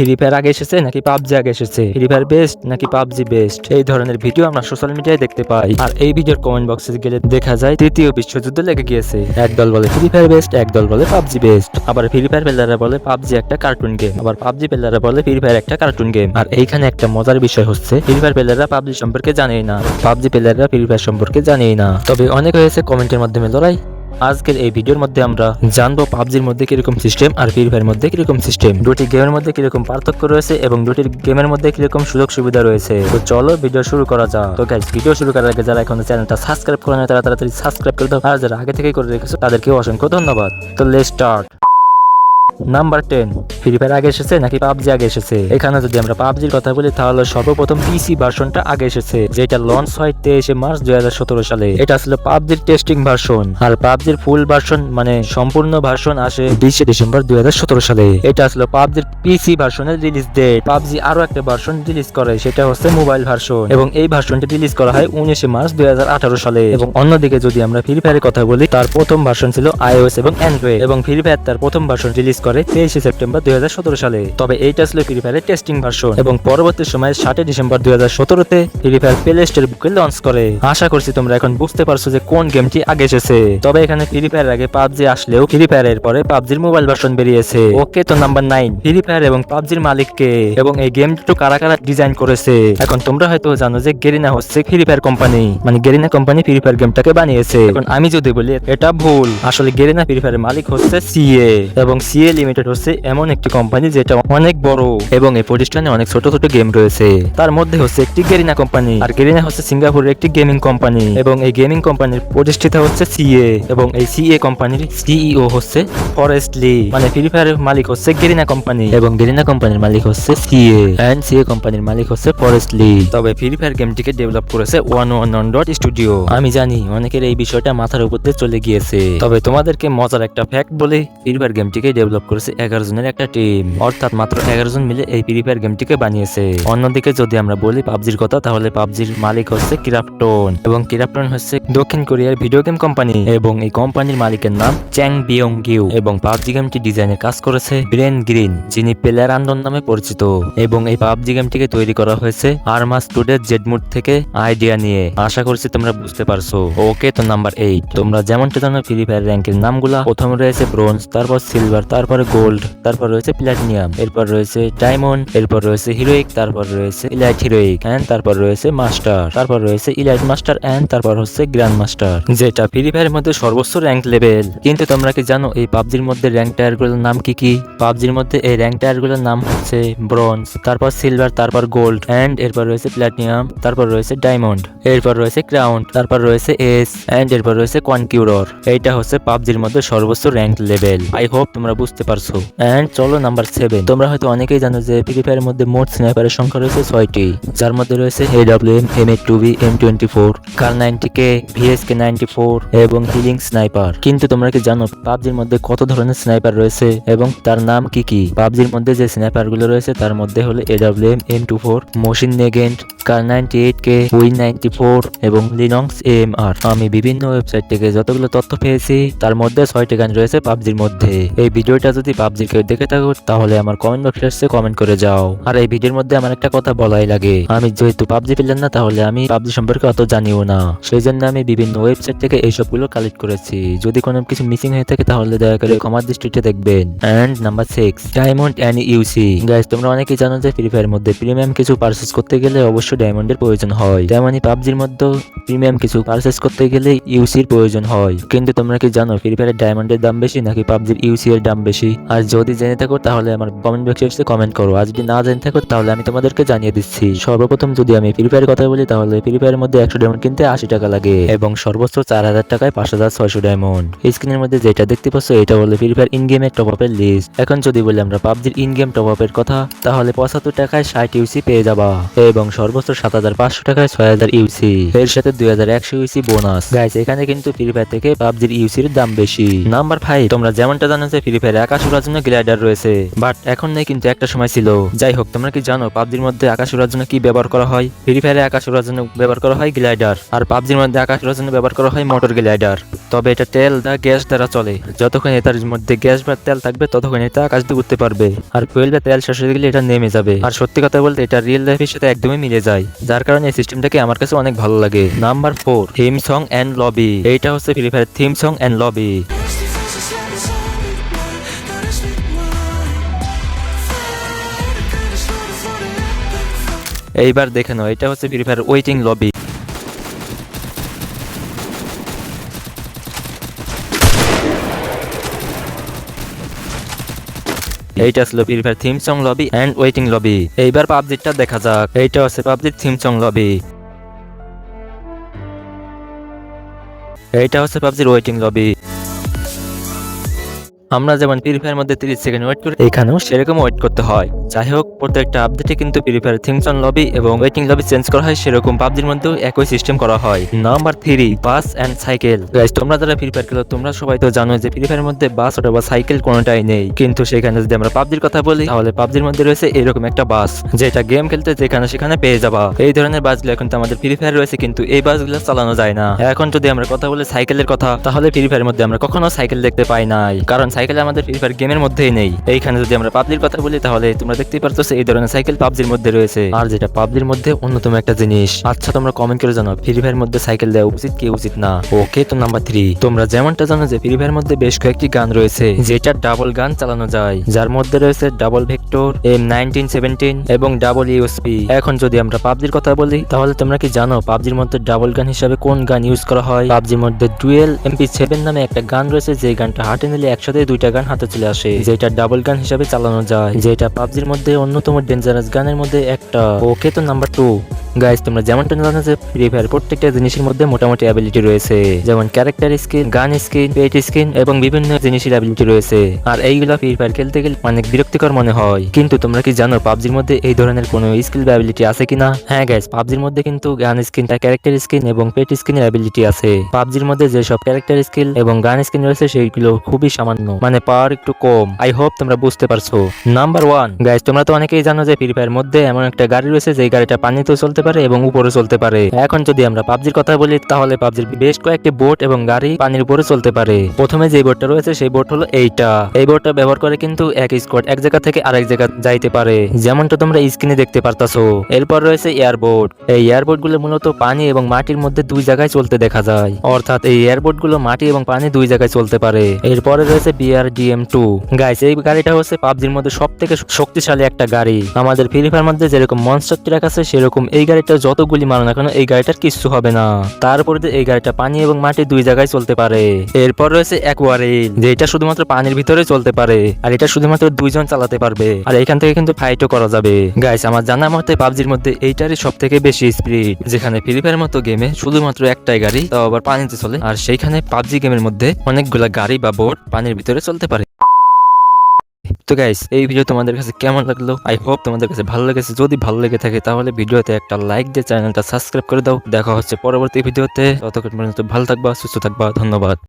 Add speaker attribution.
Speaker 1: Free fire আগে এসেছে, নাকি পাবজি আগে এসেছে? ফ্রি ফায়ার বেস্ট নাকি পাবজি বেস্ট এই ধরনের ভিডিও আমরা সোশ্যাল মিডিয়ায় দেখতে পাই। আর এই ভিডিওর কমেন্ট বক্সে গেলে দেখা যায় তৃতীয় বিশ্বযুদ্ধ লেগে গিয়েছে। এক দল বলে ফ্রি ফায়ার বেস্ট এক দল বলে পাবজি বেস্ট আবার ফ্রি ফায়ার প্লেয়াররা বলে পাবজি একটা কার্টুন গেম আবার পাবজি প্লেয়াররা বলে ফ্রি ফায়ার একটা কার্টুন গেম আর এইখানে একটা মজার বিষয় হচ্ছে ফ্রি ফায়ার প্লেয়াররা পাবজি সম্পর্কে জানেই না। পাবজি প্লেয়াররা ফ্রি ফায়ার সম্পর্কে জানেই না। তবে অনেক হয়েছে কমেন্টের মাধ্যমে, লড়াই। আজকের এই ভিডিওর মধ্যে আমরা জানব পাবজির মধ্যে কীরকম সিস্টেম আর ফ্রি ফায়ার মধ্যে কীরকম সিস্টেম দুটি গেমের মধ্যে কীরকম পার্থক্য রয়েছে এবং দুটির গেমের মধ্যে কীরকম সুযোগ সুবিধা রয়েছে। তো চলো ভিডিও শুরু করা যাক। তো গাইজ ভিডিও শুরু করার আগে যারা এখনও চ্যানেলটা সাবস্ক্রাইব করে নেয় তারা তাড়াতাড়ি সাবস্ক্রাইব করে দাও। আর যারা আগে থেকে করে রেখেছো, তাদেরকেও অসংখ্য ধন্যবাদ। তো let start number ten free fire আগে এসেছে নাকি পাবজি আগে এসেছে? এখানে যদি আমরা পাবজির কথা বলি, তাহলে সর্বপ্রথম পিসি ভার্সনটা আগে এসেছে, যেটা লঞ্চ হয় তেইশে মার্চ দুই সালে। এটা ছিল পাবজির টেস্টিং ভার্সন আর পাবজির ফুল ভার্সন মানে সম্পূর্ণ ভার্সন আসে বিশে ডিসেম্বর দুই সালে। এটা ছিল পাবজির পিসি ভার্সনের রিলিজ ডেট পাবজি আরও একটা ভার্সন রিলিজ করে, সেটা হচ্ছে মোবাইল ভার্সন এবং এই ভার্সনটি রিলিজ করা হয় উনিশে মার্চ দুই হাজার আঠারো সালে। এবং অন্যদিকে যদি আমরা ফ্রি ফায়ারের কথা বলি, তার প্রথম ভার্সন ছিল আইওএস এবং অ্যান্ড্রয়েড এবং ফ্রি ফায়ার তার প্রথম ভার্সন রিলিজ করে তেইশে সেপ্টেম্বর দুই হাজার সতেরো সালে। তবে এইটা ছিল ফ্রি ফায়ারের টেস্টিং ভার্সন এবং পরবর্তী সময়ে ষাটে ডিসেম্বর দুই হাজার সতেরোতে ফ্রি ফায়ার প্লে স্টোর বুকে লঞ্চ করে। আশা করছি তোমরা এখন বুঝতে পারছ যে কোন গেমটি আগে এসেছে। তবে এখানে ফ্রি ফায়ার আগে পাবজি আসলেও ফ্রি ফায়ারের পরে পাবজির মোবাইল ভার্সন বেরিয়েছে। ওকে, তো নাম্বার নাইন ফ্রি ফায়ার এবং পাবজির মালিককে এবং এই গেমটি তো কারা কারা ডিজাইন করেছে? এখন তোমরা হয়তো জানো যে গেরিনা হচ্ছে ফ্রি ফায়ার কোম্পানি মানে গেরিনা কোম্পানি ফ্রি ফায়ার গেমটাকে বানিয়েছে। এখন আমি যদি বলি, এটা ভুল। আসলে গেরিনা ফ্রি ফায়ারের মালিক হচ্ছে সিএ এবং সিএ লিমিটেড হচ্ছে এমন একটি কোম্পানি যেটা অনেক বড় এবং এই প্রতিষ্ঠানে অনেক ছোট ছোট গেম রয়েছে। তার মধ্যে হচ্ছে একটি গেরিনা কোম্পানি আর গেরিনা হচ্ছে সিঙ্গাপুরের একটি গেমিং কোম্পানি এবং এই গেমিং কোম্পানির প্রতিষ্ঠিত হচ্ছে সিএ এবং এই সিএ কোম্পানির সিইও হচ্ছে ফরেস্ট লি মানে ফ্রি ফায়ারের মালিক হচ্ছে গেরিনা কোম্পানি এবং গেরিনা কোম্পানির মালিক হচ্ছে সিএ এন্ড সিএ কোম্পানির মালিক হচ্ছে ফরেস্ট লি তবে ফ্রি ফায়ার গেমটিকে ডেভেলপ করেছে one one one dot studio আমি জানি অনেকের এই বিষয়টা মাথার উপর দিয়ে চলে গিয়েছে। তবে তোমাদেরকে মজার একটা ফ্যাক্ট বলে ফ্রি ফায়ার গেমটিকে ডেভেলপ করেছে এগারো জনের একটা টিম অর্থাৎ মাত্র এগারো জন মিলে এই ফ্রি ফায়ার গেমটিকে বানিয়েছে। অন্যদিকে যদি আমরা বলি পাবজির কথা, তাহলে পাবজির মালিক হচ্ছে কিরাপটন এবং কিরাপটন হচ্ছে দক্ষিণ কোরিয়ার ভিডিও গেম কোম্পানি এবং এই কোম্পানির মালিকের নাম চ্যাং বিয়ং গিউ এবং পাবজি গেমটি ডিজাইনের কাজ করেছে ব্রেন গ্রিন যিনি প্লেয়ার আন্দোলন নামে পরিচিত। এবং এই পাবজি গেমটিকে তৈরি করা হয়েছে আরমাস টুডে জেডমুড থেকে আইডিয়া নিয়ে। আশা করছি তোমরা বুঝতে পারছ। ওকে তো নাম্বার এইট তোমরা যেমনটা জানো ফ্রি ফায়ার র্যাঙ্কের নামগুলা। প্রথমে রয়েছে ব্রোঞ্জ তারপর সিলভার তারপরে গোল্ড তারপর রয়েছে প্লাটিনিয়াম এরপর রয়েছে ডায়মন্ড এরপর রয়েছে হিরোইক তারপর রয়েছে ইলাইট হিরোইক এন্ড তারপর রয়েছে মাস্টার তারপর রয়েছে ইলাইট মাস্টার অ্যান্ড তারপর হচ্ছে গ্র্যান্ড মাস্টার যেটা ফ্রি ফায়ারের মধ্যে সর্বোচ্চ র্যাঙ্ক লেভেল কিন্তু তোমরা কি জানো, এই পাবজির মধ্যে র্যাঙ্ক টায়ারগুলোর নাম কি কি? পাবজির মধ্যে এই র্যাঙ্ক টায়ারগুলোর নাম হচ্ছে ব্রোঞ্জ তারপর সিলভার তারপর গোল্ড অ্যান্ড এরপর রয়েছে প্লাটিনাম তারপর রয়েছে ডায়মন্ড এরপর রয়েছে ক্রাউন তারপর রয়েছে এস অ্যান্ড এরপর রয়েছে কনকিউরর এইটা হচ্ছে পাবজির মধ্যে সর্বোচ্চ র্যাঙ্ক লেভেল আই হোপ তোমরা বুঝতে পারছ? এন্ড চলো নাম্বার সেভেন তোমরা হয়তো অনেকেই জানো যে ফ্রি ফায়ারের মধ্যে মোট স্নাইপারের সংখ্যা রয়েছে ছয়টি। যার মধ্যে রয়েছে AWM M M eight two B M twenty four kar ninety K VSK ninety four এবং হিলিং স্নাইপার কিন্তু তোমরা কি জানো পাবজির মধ্যে কত ধরনের স্নাইপার রয়েছে এবং তার নাম কি কি? পাবজির মধ্যে যে স্নাইপারগুলো রয়েছে তার মধ্যে হলো AWM M M two four Mosin Nagant Kar ninety eight K Win ninety four এবং লিনক্স এম আর আমি বিভিন্ন ওয়েবসাইট থেকে যতগুলো তথ্য পেয়েছি, তার মধ্যে ছয়টি গান রয়েছে পাবজির মধ্যে। এই ভিডিওটা যদি পাবজির কেউ দেখে থাকো, তাহলে আমার কমেন্ট বক্সে কমেন্ট করে যাও। আর এই ভিডিওর মধ্যে আমার একটা কথা বলাই লাগে। আমি যেহেতু পাবজি পেলাম না, তাহলে আমি পাবজি সম্পর্কে অত জানিও না। সেই জন্য আমি বিভিন্ন ওয়েবসাইট থেকে এই সবগুলো কালেক্ট করেছি। যদি কোনো কিছু মিসিং হয়ে থাকে, তাহলে দয়া করে ক্ষমার দৃষ্টিতে দেখবেন। And number six diamond and UC guys তোমরা অনেকেই জানো যে ফ্রি ফায়ার মধ্যে প্রিমিয়াম কিছু পারচেস করতে গেলে অবশ্যই ডায়মন্ডের প্রয়োজন হয়। তেমনই পাবজির মধ্যে প্রিমিয়াম কিছু পারচেস করতে গেলে ইউসির প্রয়োজন হয়। কিন্তু তোমরা কি জানো ফ্রি ফায়ারের ডায়মন্ডের দাম বেশি, নাকি পাবজির ইউসি এর দাম বেশি? আর যদি জেনে থাকো, তাহলে আমার কমেন্ট বক্সে এসে কমেন্ট করো। আর যদি না জেনে থাকো, তাহলে আমি তোমাদেরকে জানিয়ে দিচ্ছি। সর্বপ্রথম যদি আমি ফ্রি ফায়ার কথা বলি, তাহলে ফ্রি ফায়ারের মধ্যে একশো ডায়মন্ড কিনতে আশি টাকা লাগে এবং সর্বোচ্চ চার হাজার টাকায় পাঁচ হাজার ছয়শো ডায়মন্ড স্ক্রিনের মধ্যে যেটা দেখতে পাচ্ছ, এটা হলো ফ্রি ফায়ার ইন গেমের টপ আপের লিস্ট এখন যদি বলি আমরা পাবজির ইন গেম টপ আপের কথা, তাহলে পঁচাত্তর টাকায় ষাট ইউসি পেয়ে যাবা এবং সর্বোচ্চ সাত হাজার পাঁচশো টাকায় ছয় হাজার ইউসি এর সাথে দুই হাজার একশো ইউসি বোনাস গাইস এখানে কিন্তু ফ্রি ফায়ার থেকে পাবজির ইউসির দাম বেশি। নাম্বার ফাইভ তোমরা যেমনটা জানো যে ফ্রি ফায়ার আকাশ উড়ার জন্য গ্লাইডার রয়েছে বাট এখন নেই কিন্তু একটা সময় ছিল। যাই হোক তোমরা কি জানো পাবজির মধ্যে আকাশ উড়ার জন্য কি ব্যবহার করা হয়? ফ্রি ফায়ারে আকাশ উড়ার জন্য ব্যবহার করা হয় গ্লাইডার আর পাবজির মধ্যে আকাশ উড়ার জন্য ব্যবহার করা হয় মোটর গ্লাইডার তবে এটা তেল বা গ্যাস দ্বারা চলে। যতক্ষণ এটার মধ্যে গ্যাস বা তেল থাকবে, ততক্ষণ এটা আকাশ দিয়ে উঠতে পারবে। আর ফুয়েল বা তেল শেষ হয়ে গেলে এটা নেমে যাবে। আর সত্যি কথা বলতে, এটা রিয়েল লাইফের সাথে একদমই মিলে যায়। যার কারণে এই সিস্টেমটাকে আমার কাছে অনেক ভালো লাগে। Number four theme song and lobby এইটা হচ্ছে free fire theme song and lobby এইবার দেখে নাও, এটা হচ্ছে ফ্রি ফায়ার ওয়েটিং লবি এইটা ছিল free fire theme song lobby and waiting lobby এইবার পাবজিটা দেখা যাক, এইটা হচ্ছে পাবজির থিম সং লবি এইটা হচ্ছে পাবজির ওয়েটিং লবি আমরা যেমন ফ্রি ফায়ার মধ্যে তিরিশ সেকেন্ড ওয়েট করি, এখানেও সেরকম ওয়েট করতে হয়। যাই হোক প্রত্যেকটা আপডেটে কিন্তু free fire things on lobby এবং ওয়েটিং লবি চেঞ্জ করা হয়, সেরকম পাবজির মধ্যেও একই সিস্টেম করা হয়। Number three bus and cycle তোমরা যারা ফ্রি ফায়ার খেলো, তোমরা সবাই তো জানো যে ফ্রি ফায়ারের মধ্যে বাস অথবা সাইকেল কোনোটাই নেই। কিন্তু সেখানে যদি আমরা পাবজির কথা বলি, তাহলে পাবজির মধ্যে রয়েছে এরকম একটা বাস যেটা গেম খেলতে যেখানে সেখানে পেয়ে যাবা। এই ধরনের বাসগুলো এখন তো আমাদের ফ্রি ফায়ার রয়েছে, কিন্তু এই বাসগুলো চালানো যায় না। এখন যদি আমরা কথা বলি সাইকেলের কথা, তাহলে ফ্রি ফায়ারের মধ্যে আমরা কখনো সাইকেল দেখতে পাই নাই। কারণ সাইকেল আমাদের ফ্রি ফায়ার গেমের মধ্যেই নেই। এইখানে যদি আমরা পাবজির কথা বলি, তাহলে তোমরা দেখতেই পারতো এই ধরনের সাইকেল পাবজির মধ্যে রয়েছে। আর যেটা পাবজির মধ্যে অন্যতম একটা জিনিস। আচ্ছা তোমরা কমেন্ট করে জানো ফ্রি ফায়ার মধ্যে সাইকেল দেওয়া উচিত কি উচিত না? ওকে তো নাম্বার থ্রি তোমরা যেমনটা জানো যে ফ্রি ফায়ার মধ্যে বেশ কয়েকটি গান রয়েছে, যেটা ডাবল গান চালানো যায়। যার মধ্যে রয়েছে double vector M nineteen seventeen এবং ডাবল ইউএসপি এখন যদি আমরা পাবজির কথা বলি, তাহলে তোমরা কি জানো পাবজির মধ্যে ডাবল গান হিসাবে কোন গান ইউজ করা হয়? পাবজির মধ্যে ডুয়েল এমপি সেভেন নামে একটা গান রয়েছে যে গানটা হাতে নিলে একসাথে দুইটা গান হাতে চলে আসে, যেটা ডাবল গান হিসাবে চালানো যায়, যেটা পাবজির মধ্যে অন্যতম ডেঞ্জারাস গানের মধ্যে একটা। ওকে তো নাম্বার টু গাইজ তোমরা যেমনটা জানো যে ফ্রি ফায়ার প্রত্যেকটা জিনিসের মধ্যে মোটামুটি অ্যাবিলিটি রয়েছে। যেমন character skin gun skin pet skin এবং বিভিন্ন জিনিসের অ্যাবিলিটি রয়েছে। আর এইগুলো ফ্রি ফায়ার খেলতে গেলে অনেক বিরক্তিকর মনে হয়। কিন্তু তোমরা কি জানো পাবজির মধ্যে এই ধরনের কোনো স্কিল বা অ্যাবিলিটি আছে কিনা? হ্যাঁ গাইজ পাবজির মধ্যে কিন্তু গান স্কিন ক্যারেক্টার স্কিন এবং পেট স্কিনের অ্যাবিলিটি আছে। পাবজির মধ্যে যেসব ক্যারেক্টার স্কিল এবং গান স্কিন রয়েছে সেইগুলো খুবই সামান্য মানে পাওয়ার একটু কম। আই হোপ তোমরা বুঝতে পারছ। নাম্বার ওয়ান গাইজ তোমরা তো অনেকেই জানো যে ফ্রি ফায়ার মধ্যে এমন একটা গাড়ি রয়েছে যে গাড়িটা পানিতেও চলতে পারে এবং উপরে চলতে পারে। এখন যদি আমরা পাবজির কথা বলি, তাহলে পাবজির বেশ কয়েকটি বোট এবং গাড়ি পানির উপরে চলতে পারে। প্রথমে যে বোটটা রয়েছে, সেই বোট হলো এইটা। এই বোটটা ব্যবহার করে কিন্তু এক স্কোয়াড এক জায়গা থেকে আরেক জায়গা যাইতে পারে। যেমনটা তোমরা স্ক্রিনে দেখতে পারতাছো। এরপর রয়েছে এয়ারবোট এই এয়ারবোটগুলো মূলত পানি এবং মাটির মধ্যে দুই জায়গায় চলতে দেখা যায়। অর্থাৎ এই এয়ারবোটগুলো মাটি এবং পানি দুই জায়গায় চলতে পারে। এরপরে রয়েছে বিআর ডিএম টু গাইস এই গাড়িটা হচ্ছে পাবজির মধ্যে সব থেকে শক্তিশালী একটা গাড়ি। আমাদের ফ্রি ফায়ার মধ্যে যেরকম মনস্টার ট্রাক আছে, সেরকম এই গাড়িটা যতগুলি মারো না কেন, এই গাড়িটার কিচ্ছু হবে না। তারপরে এই গাড়িটা পানি এবং মাটি দুই জায়গায় চলতে পারে। এরপর রয়েছে অ্যাকোয়ারেল যেটা শুধুমাত্র পানির ভিতরে চলতে পারে, আর এটা শুধুমাত্র দুইজন চালাতে পারবে। আর এখান থেকে কিন্তু ফাইটও করা যাবে। গাইস আমার জানা মতে পাবজির মধ্যে এইটারই সব থেকে বেশি স্পিড যেখানে ফ্রি ফায়ার মতো গেমে শুধুমাত্র একটাই গাড়ি, তাও আবার পানিতে চলে। আর সেইখানে পাবজি গেমের মধ্যে অনেকগুলা গাড়ি বা বোট পানির ভিতরে চলতে পারে। তো গাইস এই ভিডিও তোমাদের কাছে কেমন লাগল? আই হোপ তোমাদের কাছে ভালো লেগেছে। যদি ভালো লেগে থাকে, তাহলে ভিডিওতে একটা লাইক দিয়ে চ্যানেলটা সাবস্ক্রাইব করে দাও। দেখা হচ্ছে পরবর্তী ভিডিওতে ততক্ষণ পর্যন্ত ভালো থাকবা, সুস্থ থাকবা। ধন্যবাদ।